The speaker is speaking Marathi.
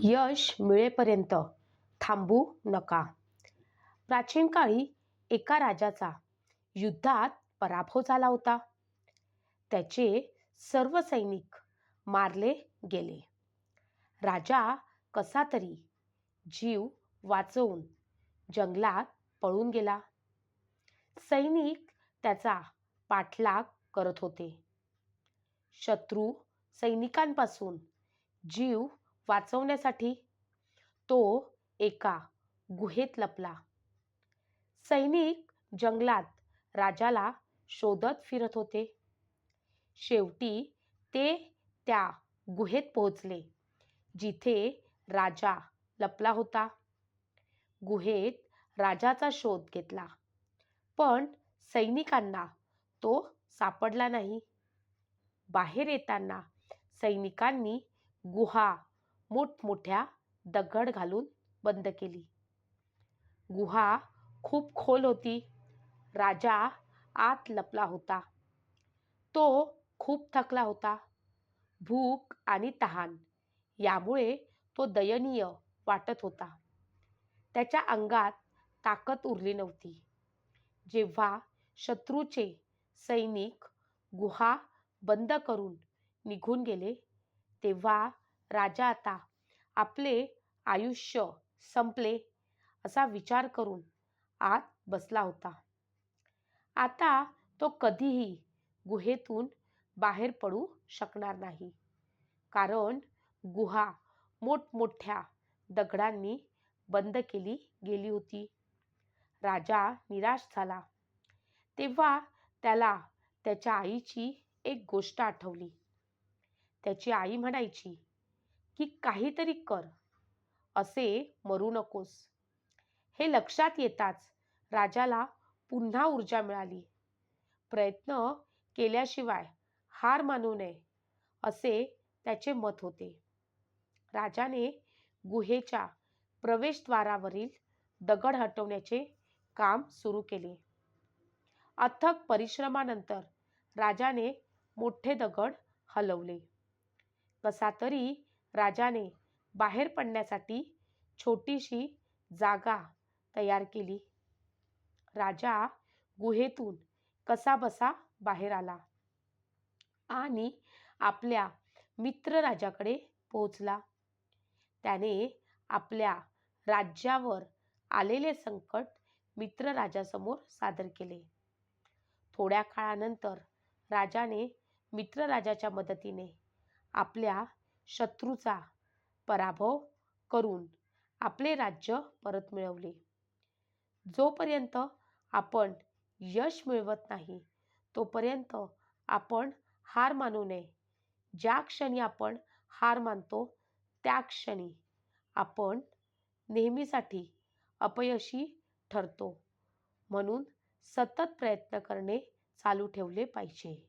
यश मिळेपर्यंत थांबू नका. प्राचीन काळी एका राजाचा युद्धात पराभव झाला होता. त्याचे सर्व सैनिक मारले गेले. राजा कसा तरी जीव वाचवून जंगलात पळून गेला. सैनिक त्याचा पाठलाग करत होते. शत्रू सैनिकांपासून जीव वाचवण्यासाठी तो एका गुहेत लपला. सैनिक जंगलात राजाला शोधत फिरत होते. शेवटी ते त्या गुहेत पोहोचले जिथे राजा लपला होता. गुहेत राजाचा शोध घेतला पण सैनिकांना तो सापडला नाही. बाहेर येताना सैनिकांनी गुहा मोठमोठ्या दगड घालून बंद केली. गुहा खूप खोल होती. राजा आत लपला होता. तो खूप थकला होता. भूक आणि तहान यामुळे तो दयनीय वाटत होता. त्याच्या अंगात ताकद उरली नव्हती. जेव्हा शत्रूचे सैनिक गुहा बंद करून निघून गेले तेव्हा राजा आता आपले आयुष्य संपले असा विचार करून आत बसला होता. आता तो कधीही गुहेतून बाहेर पडू शकणार नाही. कारण गुहा मोठमोठ्या दगडांनी बंद केली गेली होती. राजा निराश झाला. तेव्हा त्याला त्याच्या आईची एक गोष्ट आठवली. त्याची आई म्हणायची की काहीतरी कर असे मरू नकोस. हे लक्षात येताच राजाला पुन्हा ऊर्जा मिळाली. प्रयत्न केल्याशिवाय हार मानू नये असे त्याचे मत होते. राजाने गुहेच्या प्रवेशद्वारावरील दगड हटवण्याचे काम सुरू केले. अथक परिश्रमानंतर राजाने मोठे दगड हलवले. कसा तरी राजाने बाहेर पडण्यासाठी छोटीशी जागा तयार केली. राजा गुहेतून कसाबसा बाहेर आला आणि आपल्या मित्र राजाकडे पोहोचला. त्याने आपल्या राज्यावर आलेले संकट मित्र राजासमोर सादर केले. थोड्या काळानंतर राजाने मित्र राजाच्या मदतीने आपल्या शत्रूचा पराभव करून आपले राज्य परत मिळवले. जोपर्यंत आपण यश मिळवत नाही तोपर्यंत आपण हार मानू नये. ज्या क्षणी आपण हार मानतो त्या क्षणी आपण नेहमीसाठी अपयशी ठरतो. म्हणून सतत प्रयत्न करणे चालू ठेवले पाहिजे.